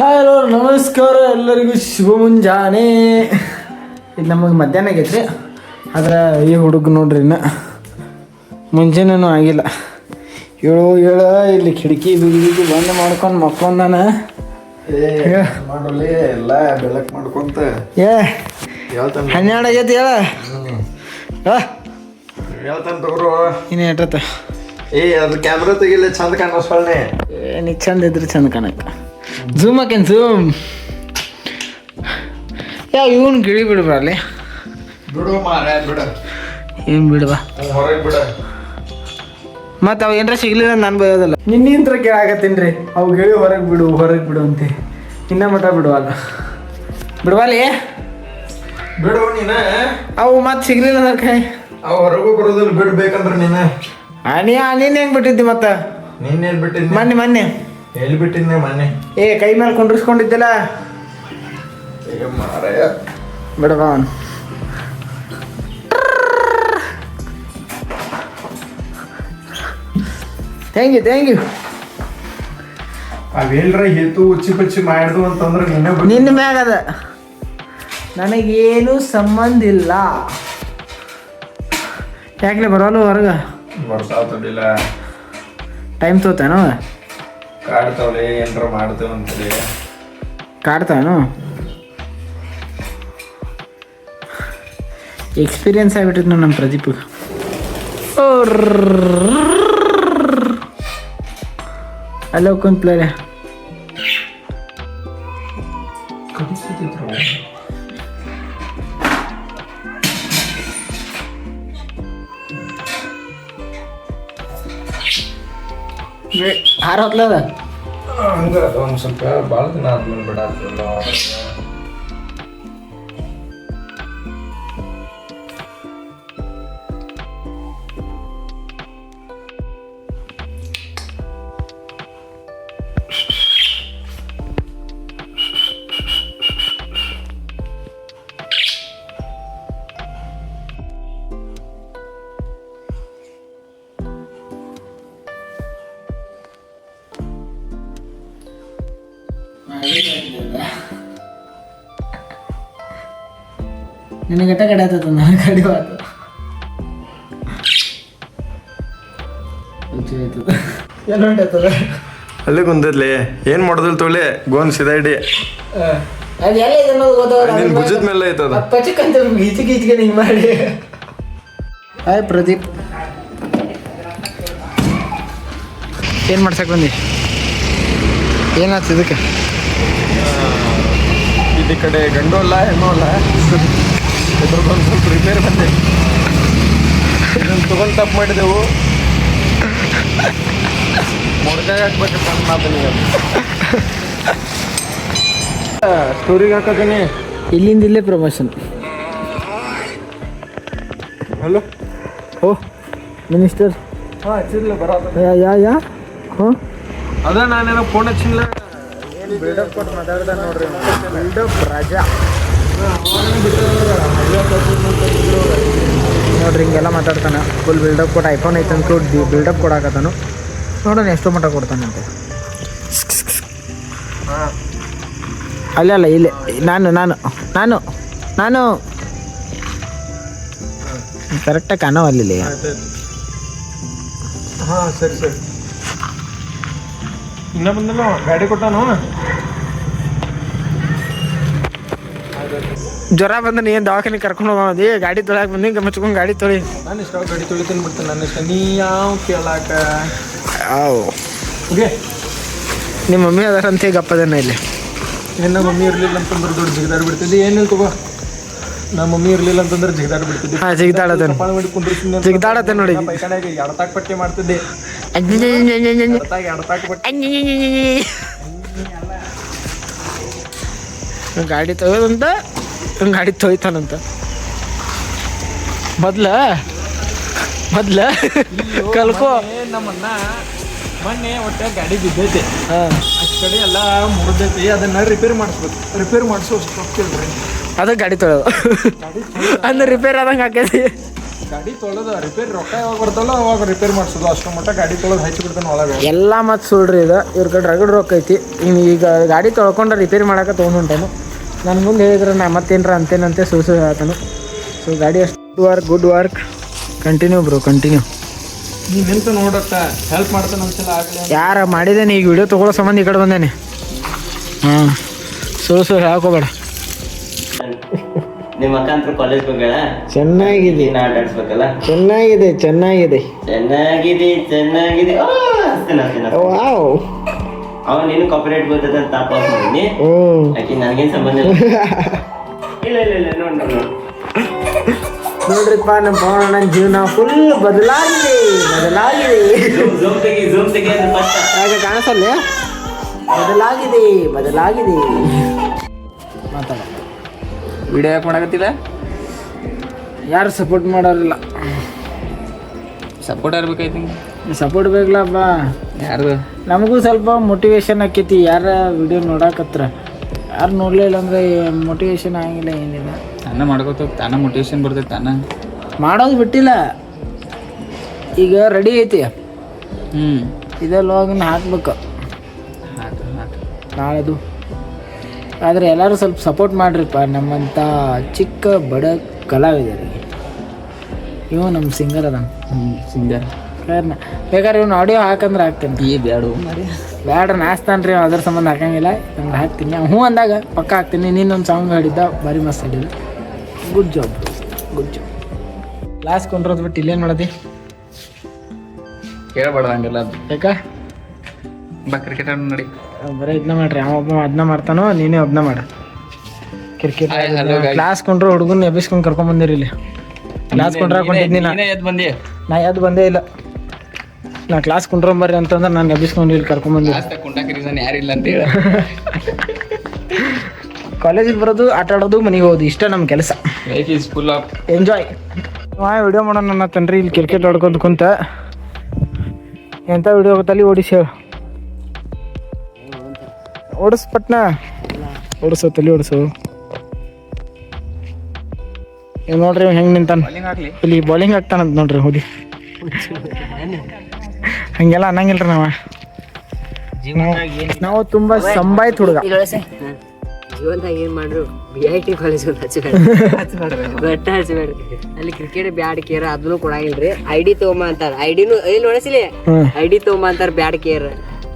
Hello ನಮಸ್ಕಾರ. ಎಲ್ಲರಿಗೂ ಶುಭ ಮುಂಜಾನೆ. ಇದು ನಮಗೆ ಮಧ್ಯಾಹ್ನ ಆಗೈತ್ರಿ. ಆದ್ರೆ ಈ ಹುಡುಗ ನೋಡ್ರಿ ಇನ್ನ ಮುಂಜಾನೆನೂ ಆಗಿಲ್ಲ. ಏಳು ಏಳು ಇಲ್ಲಿ ಕಿಟಕಿ ಬಿಗಿ ಬಂದ್ ಮಾಡ್ಕೊಂಡು ಮಕ್ಕೊಂದಾನ ಮಾಡಲಿ ಎಲ್ಲ ಬೆಳಕ್ ಮಾಡ್ಕೊಂತ. ಏ. ಹೇಳ್ತಾನ ಹನ್ನೆರಡು ಆಗೈತಿ ಹೇಳ. ಹೇಳ್ತಾನ ತಗೋರು ಇನ್ನು ಎಟ್ಟತ್ತ ಏ ಅದು ಕ್ಯಾಮ್ರಾ ತೆಗಿಲ್ಲ ಚಂದ ಕಾಣಿಸ್ಬಾಳ್ನೆ ಏ ನೀ ಚಂದ ಇದ್ರೆ ಚಂದ ಕಾಣಕ್ಕ. ಝೂಮ್ ಹಾಕೇನ್ ಝೂಮ್ ಯಾವ ಇವನ್ ಗಿಳಿ ಬಿಡ್ಬ್ರ ಅಲ್ಲಿ. ಬಿಡು ಮಾರ ಬಿಡ. ಏನು ಬಿಡ್ಬಾ ಹೊರಗೆ ಬಿಡು. ಮತ್ತೆ ಅವ ಏನಾರ ಸಿಗ್ಲಿಲ್ಲ ನಾನು ಬಯೋದಲ್ಲ ನಿನ್ನಿಂತ್ರ ಕೇಳಾಕತ್ತೀನಿ ರೀ. ಅವು ಗಿಳಿ ಹೊರಗೆ ಬಿಡು ಹೊರಗೆ ಬಿಡು ಅಂತೆ. ಇನ್ನ ಮಠ ಬಿಡುವಲ್ಲ. ಬಿಡುವಲ್ಲಿ ಬಿಡು ನೀನ. ಅವು ಮತ್ತೆ ಸಿಗ್ಲಿಲ್ಲ ಅಂದ್ರೆ ಕೈ ಅವು ಹೊರಗೂ ಬರೋದಿಲ್ಲ ಬಿಡ್ಬೇಕಂದ್ರ ನೀನ. ಅನಿ ನೀನು ಹೆಂಗೆ ಬಿಟ್ಟಿದ್ದಿ ಮತ್ತ? ನೀನ್ ಎಲ್ಲಿ ಬಿಟ್ಟಿದ್ನಿ ಮೊನ್ನೆ ಮೊನ್ನೆ. ಎಲ್ಲಿ ಬಿಟ್ಟಿದ್ನೆ ಮೊನ್ನೆ? ಏ ಕೈ ಮೇಲೆ ಕುಂಡ್ರಿಸ್ಕೊಂಡಿದ್ದಲ್ಲ? ಮಾರಾಯ. ಬಿಡವ ಅವನು. ಥ್ಯಾಂಕ್ ಯು ಥ್ಯಾಂಕ್ ಯು ಅವೇಲ್ರ ಹೇತು ಉಚ್ಚಿ ಪಚ್ಚಿ ಮಾಡ್ದು ಅಂತಂದ್ರೆ ನಿನ್ನೆ ನಿನ್ನ ಮ್ಯಾಗ ಅದ. ನನಗೇನು ಸಂಬಂಧ ಇಲ್ಲ. ಯಾಕೆ ಬರೋಲ್ಲ ಹೊರಗೆ? ವರ್ಷ ಆತಡಿಲ್ಲ ಟೈಮ್ ತೋತಾನೋ ಕಾಡ್ತಾವಲೆ ಏನ್ರ ಮಾಡ್ತೇವೆ ಅಂತೇಳಿ ಕಾಡ್ತಾನೋ ಎಕ್ಸ್ಪೀರಿಯನ್ಸ್ ಆಗ್ಬಿಟ್ಟಿತ್ತು ನಮ್ಮ ಪ್ರದೀಪ್ ಅಲ್ಲೋ ಕುಂತ್ಲೇ ಪ್ಲೇರೆ ಹಾರ ಹೊತ್ಲದ ಹಂಗ ಒಂದು ಸ್ವಲ್ಪ ಭಾಳ ದಿನ ಆದ್ಮೇಲೆ ಬಿಡಾತಿಲ್ಲ ನಿನ್ನ ಗಟ್ಟ ಕಡೆ ಆತದ ನಾನು ಕಡೆ ಆತ. ಎಲ್ಲ ಹೊಂಟದ ಅಲ್ಲೇ ಕುಂತದ್ಲಿ ಏನ್ ಮಾಡೋದಿಲ್ಲ ತೊಳೆ ಗೋನ್ ಸಿದಾಡಿ ಅದು ಎಲ್ಲ ಇದೆ ಅನ್ನೋದು ಗೊತ್ತಾಗಲ್ಲ. ನಿನ್ ಭುಜದ ಮೇಲೆ ಐತದ ಪಚಕ್ ಅಂತ ಹಿಂಗೆ ಮಾಡಿ. ಹಾಯ್ ಪ್ರದೀಪ್. ಏನು ಮಾಡ್ಸಕ್ ಬಂದಿ? ಏನಾಯ್ತು ಇದಕ್ಕೆ? ಈ ಕಡೆ ಗಂಡು ಅಲ್ಲ ಹೆಣ್ಣು ಅಲ್ಲ. ಇದ್ರದ್ದೊಂದು ಸ್ವಲ್ಪ ರಿಪೇರ್ ಬಂದೆ. ಇದನ್ನು ತಗೊಂಡು ತಪ್ಪು ಮಾಡಿದೆವು. ಮೊಡ್ಕಾಯಿ ಹಾಕ್ಬೇಕಪ್ಪ ನನ್ನ ಮಾತು ನೀವು ಸ್ಟೋರಿಗೆ ಹಾಕತೀನಿ ಇಲ್ಲಿಂದ ಇಲ್ಲೇ ಪ್ರಮೋಷನ್ ಹಲೋ ಓ ಮಿನಿಸ್ಟರ್ ಹಾಂ ಹಚ್ಚಿರ್ಲಿ ಬರೋದ. ಯಾ ಯಾ ಯಾ? ಹ್ಞೂ ಅದ ನಾನೇನೋ ಫೋನ್ ಹಚ್ಚಿಲ್ಲ. ಬಿಲ್ಡಪ್ ಕೊಟ್ಟು ಮಾತಾಡ್ದ ನೋಡ್ರಿ. ಬಿಲ್ಡಪ್ ರಾಜಾ. ನೋಡ್ರಿ, ಹಿಂಗೆಲ್ಲ ಮಾತಾಡ್ತಾನೆ. ಫುಲ್ ಬಿಲ್ಡಪ್ ಕೊಟ್ಟು ಐಫೋನ್ ಐತೆ ಅಂತ ಬಿಲ್ಡಪ್ ಕೊಡಾಕತ್ತಾನು. ನೋಡೋಣ ಎಷ್ಟು ಮಟ್ಟ ಕೊಡ್ತಾನಂತೆ. ಅಲ್ಲ ಅಲ್ಲ, ಇಲ್ಲೇ, ನಾನು ನಾನು ನಾನು ನಾನು. ಕರೆಕ್ಟಾಗಿ ಕಾಣೋ ಅಲ್ಲಿ ಹಾಂ, ಸರಿ ಸರಿ. ಇನ್ನ ಬಂದಲ್ಲ ಗಾಡಿ ಕೊಟ್ಟಾನು? ಜ್ವರ ಬಂದ ನೀನು ದವಾಖಾನೆ ಕರ್ಕೊಂಡು ಹೋಗೋದೆ ಗಾಡಿ ತೊಳಕ್ಕೆ ಬಂದಿ ಹಿಂಗೆ ಮುಚ್ಕೊಂಡು ಗಾಡಿ ತೊಳಿ. ನಾನು ಇಷ್ಟ ಗಾಡಿ ತೊಳಿತೀನಿ ಬಿಡ್ತೀನಿ ನನ್ನ ಇಷ್ಟ. ನೀ ಯಾವ ಕೇಳಾಕ? ಓಕೆ ನಿಮ್ಮ ಮಮ್ಮಿ ಅದಾರಂತೆ ಗಪ್ಪದೇನ ಇಲ್ಲಿ? ನಿನ್ನ ಮಮ್ಮಿ ಇರ್ಲಿಲ್ಲ ಅಂತಂದ್ರೆ ದೊಡ್ಡ ಜಿಗದಾಡ್ ಬಿಡ್ತಿದ್ದೆ. ಏನಿಲ್ಲ ತಗೋ? ನಮ್ಮ ಮಮ್ಮಿ ಇರ್ಲಿಲ್ಲ ಅಂತಂದ್ರೆ ಜಿಗದಾಡ್ ಬಿಡ್ತಿದ್ದೆ. ಹಾಂ ಕುಂದ್ರಿಸಿದ್ದೆ ಅಂತ ಜಿಗ್ದಾಡತ್ತೆ ನೋಡಿ. ಎಡತಾಕ್ ಪಟ್ಟಿ ಮಾಡ್ತಿದ್ದೆ. ಎಡತಾಕ್ ಎಡತಾಕ್ ಪಟ್ಟಿ. ಗಾಡಿ ತೊಯ್ಯೋದಂತ ಗಾಡಿ ತೊಯ್ತಾನಂತ. ಮೊದ್ಲ ಮೊದ್ಲ ಕಲ್ಕೋ. ನಮ್ಮನ್ನ ಮೊನ್ನೆ ಒಟ್ಟೆ ಗಾಡಿ ಬಿದ್ದೈತೆ. ಹಾ. ಆ ಕಡೆ ಎಲ್ಲ ಮುರಿದೈತಿ. ಅದನ್ನ ರಿಪೇರ್ ಮಾಡಿಸ್ಬೇಕು. ರಿಪೇರ್ ಮಾಡಿಸೋ ಅದ ಅದು ಗಾಡಿ ತೊಳೆದು. ಅಂದ್ರೆ ರಿಪೇರ್ ಆದಂಗೆ ಹಾಕೈತಿ ಗಾಡಿ ತೊಳೆದು ರಿಪೇರ್ ರೊಕ್ಕ ಯಾವಾಗ ಬರ್ತಲ್ಲ ಅವಾಗ ರಿಪೇರ್ ಮಾಡಿಸೋದು. ಅಷ್ಟು ಮಟ್ಟ ಗಾಡಿ ತೊಳೆದು ಹಚ್ಚಿ ಬಿಡ್ತಾನೆ ಒಳಗೆ. ಎಲ್ಲ ಮತ್ತೆ ಸುಳ್ರಿ ಇದು. ಇವ್ರ ಕಡೆ ರಗಡ್ ರೊಕ್ಕ ಐತಿ. ಈಗ ಗಾಡಿ ತೊಳ್ಕೊಂಡು ರಿಪೇರಿ ಮಾಡಕ್ಕೆ ತೊಗೊಂಡುಂಟಾನು ನನ್ನ ಮುಂದೆ ಹೇಳಿದ್ರೆ ನಾ ಮತ್ತೇನ್ರ ಅಂತೇನಂತೆ ಸೂಸು ಆತನು. ಸೊ ಗಾಡಿ ಅಷ್ಟು good work good work continue bro continue ನೀ ನಿಂತು ನೋಡತ್ತ ಹೆಲ್ಪ್ ಮಾಡ್ತಾನೆ ಒಂದ್ಸಲ ಆಗಲಿ. ಯಾರ ಮಾಡಿದ್ದೇನೆ ಈಗ ವಿಡಿಯೋ ತೊಗೊಳ್ಳೋ ಸಂಬಂಧ ಈ ಕಡೆ ಬಂದೇನೆ. ಹಾಂ ಸುಳ್ಳು ಹಾಕೋಬೇಡ ಹೇಳ್ಕೋಬೇಡ. ನಿಮ್ಮ ಅಕ್ಕ ಅಂತ ಕಾಲೇಜ್ ಹೋಗ್ಯಾಳ ಚೆನ್ನಾಗಿದೆ. ದಿನ ಆಟ ಚೆನ್ನಾಗಿದೆ ಚೆನ್ನಾಗಿದೆ. ಚೆನ್ನಾಗಿದೆ ಚೆನ್ನಾಗಿದೆ. ವಾವ್ ಅವ ನೀನು ಕಾಪರೇಟ್ ಬರ್ತದೆ ಅಂತ ಪಾಸ್ ಮಾಡಿದ್ನಿ. ಯಾಕೆ ಆಕಿ ನನಗೇನ್ ಸಂಬಂಧ ಇಲ್ಲ. ಇಲ್ಲ ಇಲ್ಲ ಇಲ್ಲ ನೋಡ್ ನೋಡ್ ನೋಡ್. ನೋಡ್ರಿಪ್ಪ ನಮ್ಮ ಪವನ ಜೀವನ ಫುಲ್ ಬದಲಾಗಿದೆ ಬದಲಾಗಿದೆ. ಜೂಮ್ ತೆಗಿ ಜೂಮ್ ತೆಗಿ ಅಂತ. ಹಾಗೆ ಕಾಣಿಸಲ್ಲ? ಬದಲಾಗಿದೆ ಬದಲಾಗಿದೆ. ಮಾತಾಡ. ವಿಡಿಯೋ ಯಾಕೆ ಮಾಡಕತ್ತಿಲ್ಲ ಯಾರು ಸಪೋರ್ಟ್ ಮಾಡೋರಿಲ್ಲ. ಸಪೋರ್ಟ್ ಇರ್ಬೇಕಾಯ್ತು ಸಪೋರ್ಟ್ ಬೇಕಲ್ಲಪ್ಪ ಯಾರ್ದು? ನಮಗೂ ಸ್ವಲ್ಪ ಮೋಟಿವೇಶನ್ ಆಕೈತಿ. ಯಾರ ವಿಡಿಯೋ ನೋಡಾಕತ್ರ? ಯಾರು ನೋಡ್ಲಿಲ್ಲ ಅಂದ್ರೆ ಮೋಟಿವೇಶನ್ ಆಗಿಲ್ಲ ಏನಿಲ್ಲ. ತಾನ ಮಾಡ್ಕೋತ ತಾನ ಮೋಟಿವೇಶನ್ ಬರ್ತೈತೆ ತಾನ. ಮಾಡೋದು ಬಿಟ್ಟಿಲ್ಲ. ಈಗ ರೆಡಿ ಐತಿ. ಹ್ಞೂ ಇದೆಲ್ಲ ಲಾಗಿನ್ ಹಾಕ್ಬೇಕು. ನಾಳೆದು. ಆದರೆ ಎಲ್ಲರೂ ಸ್ವಲ್ಪ ಸಪೋರ್ಟ್ ಮಾಡ್ರಿಪ್ಪ. ನಮ್ಮಂಥ ಚಿಕ್ಕ ಬಡ ಕಲಾವಿದರಿಗೆ. ಇವ ನಮ್ಮ ಸಿಂಗರ್ ಅದ ಸಿಂಗರ್ ಬೇಕಾದ್ರೆ ಇವ್ನು ಆಡಿಯೋ ಹಾಕಂದ್ರೆ ಹಾಕ್ತೀನಿ. ಈ ಬೇಡ ನಾಚ್ತಾನೆ ರೀ ಅದ್ರ ಸಂಬಂಧ ಹಾಕಂಗಿಲ್ಲ. ನಂಗೆ ಹಾಕ್ತೀನಿ. ಹ್ಞೂ ಅಂದಾಗ ಪಕ್ಕ ಹಾಕ್ತೀನಿ. ನೀನೊಂದು ಸಾಂಗ್ ಹಾಡಿದ್ದ ಭಾರಿ ಮಸ್ತ್ ಹಾಡಿದ good job good job class ಕೊಂಡ್ರೋದು ಬಿಟ್ಟು ಇಲ್ಲೇನು ಮಾಡದಿ? ಕೇಳಬಾರ್ದು ಹಂಗೆಲ್ಲ. ಯಾಕ? ಬಾ ಕ್ರಿಕೆಟ್ ನಡಿ. ಬರೀ ಇದನ್ನ ಮಾಡ್ರಿ. ಅವ ಒಬ್ಬ ಅದನ್ನ ಮಾಡ್ತಾನೋ ನೀನೇ ಒಬ್ಬನ ಮಾಡ. Cricket last. ಕ್ಲಾಸ್ ಕೊಂಡ್ರು ಹುಡುಗನ ಎಬ್ಬಿಸ್ಕೊಂಡು ಕರ್ಕೊಂಡ್ ಬಂದಿರಿ ಇಲ್ಲಿ. ಕ್ಲಾಸ್ ಕೊಂಡ್ರೆ ಹಾಕೊಂಡಿದ್ದೀನಿ ನಾ. ನೀನೇ ಎದ್ದು ಬಂದಿ? ನಾ ಯಾವ್ದು ಬಂದೇ ಇಲ್ಲ. ನಾ ಕ್ಲಾಸ್ ಕುಂಡ್ರೊಂಬರ್ರಿ ಅಂತಂದ್ರೆ ನಾನು ಎಬ್ಬಿಸ್ಕೊಂಡು ಇಲ್ಲಿ ಕರ್ಕೊಂಡ್ಬಂದು ಕುಂಟಾಕ ರೀಸನ್ ಯಾರಿಲ್ಲ ಅಂತ ಹೇಳ. ಕಾಲೇಜಿಗೆ ಬರೋದು ಆಟ ಆಡೋದು ಮನೆಗೆ ಹೋಗೋದು ಇಷ್ಟ ನಮ್ಮ ಕೆಲಸ. Life is full of enjoy video ಮಾಡೋಣ ನನ್ನ ತನ್ರಿ ಇಲ್ಲಿ ಕ್ರಿಕೆಟ್ ಆಡ್ಕೊಂತ ಕುಂತ. ಎಂಥ ವಿಡಿಯೋ ತಲೆ ಓಡಿಸಿ ಹೇಳು. ಓಡಿಸ್ ಪಟ್ನ? ಓಡಿಸು ತಲೆ ಓಡಿಸು. ಇವ್ ನೋಡ್ರಿ ಹೆಂಗೆ ನಿಂತಾನ? ಬಾಲಿಂಗ್ ಆಗ್ಲಿ ಇಲ್ಲಿ ಬೌಲಿಂಗ್ ಆಗ್ತಾನಂತ ನೋಡ್ರಿ ಹೋಗಿ ಹಂಗೆಲ್ಲ ಅನ್ನಂಗಿಲ್ರಿ ನಾವ. ನಾವು- ನಾವು ತುಂಬಾ ಸಂಬಾಯ್ತ ಹುಡುಗ. ಜೀವನದಾಗ ಏನ್ ಮಾಡ್ರು? ಬಿ ಐ ಟಿ ಕಾಲೇಜ್ ಒಂದು ಹಚ್ಚಬೇಡ್ರಿ ಬೆಟ್ಟ ಹಚ್ಚಬೇಡ್ರಿ ಅಲ್ಲಿ ಕ್ರಿಕೆಟ್ ಬ್ಯಾಡ್ ಕೇರ್ ಅದನ್ನು ಕೊಡಂಗಿಲ್ರಿ ಐ ಡಿ ತಗೊಂಬ ಅಂತಾರ. ಐ ಡಿನು ಇಲ್ಲಿ ನೋಡಿಸಿಲಿ? ಐ ಡಿ ತಗೊಂಬ ಅಂತಾರ ಬ್ಯಾಡ್ ಕೇರ್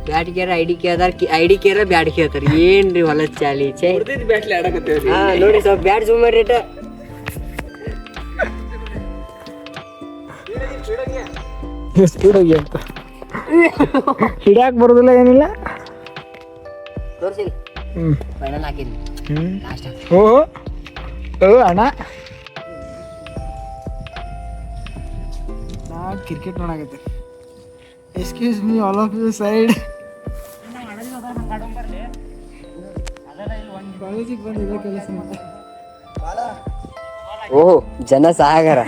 ಬ್ಯಾಟ್ ಕೇರ್ ಐ ಡಿ ಕೇಳ್ದಾರ ಐ ಡಿ ಕೇರ್ ಬ್ಯಾಡ್ ಕೇಳ್ತಾರ ಏನ್ರಿ ಹೊಲದ ಚಾಲಿ? ಚೇ ನೋಡಿ ಸ್ವಲ್ಪ ಬ್ಯಾಟ್ ಜೂಮ್ ಮಾಡ್ರಿ. ಸ್ಪೀಡ್ ಹೋಗಿ ಅಂತ. ಹಿಡಿಯಾಕ ಬರೋದಿಲ್ಲ ಏನಿಲ್ಲ. ತೋರ್ಸಿಲ್. ಹ್ಮ್. ಫೈನಲ್ ಹಾಕಿದ್ನಿ ಹ್ಮ್. ಲಾಸ್ಟ್ ಓ ಓ. ಅಣ್ಣ. ನಾ cricket ನೋಡಾಕತ್ತೆ excuse me all of you side ಕಾಲೇಜಿಗೆ ಬಂದಿದೆ ಕೆಲಸ ಓಹ್ ಜನ ಸಾಗರ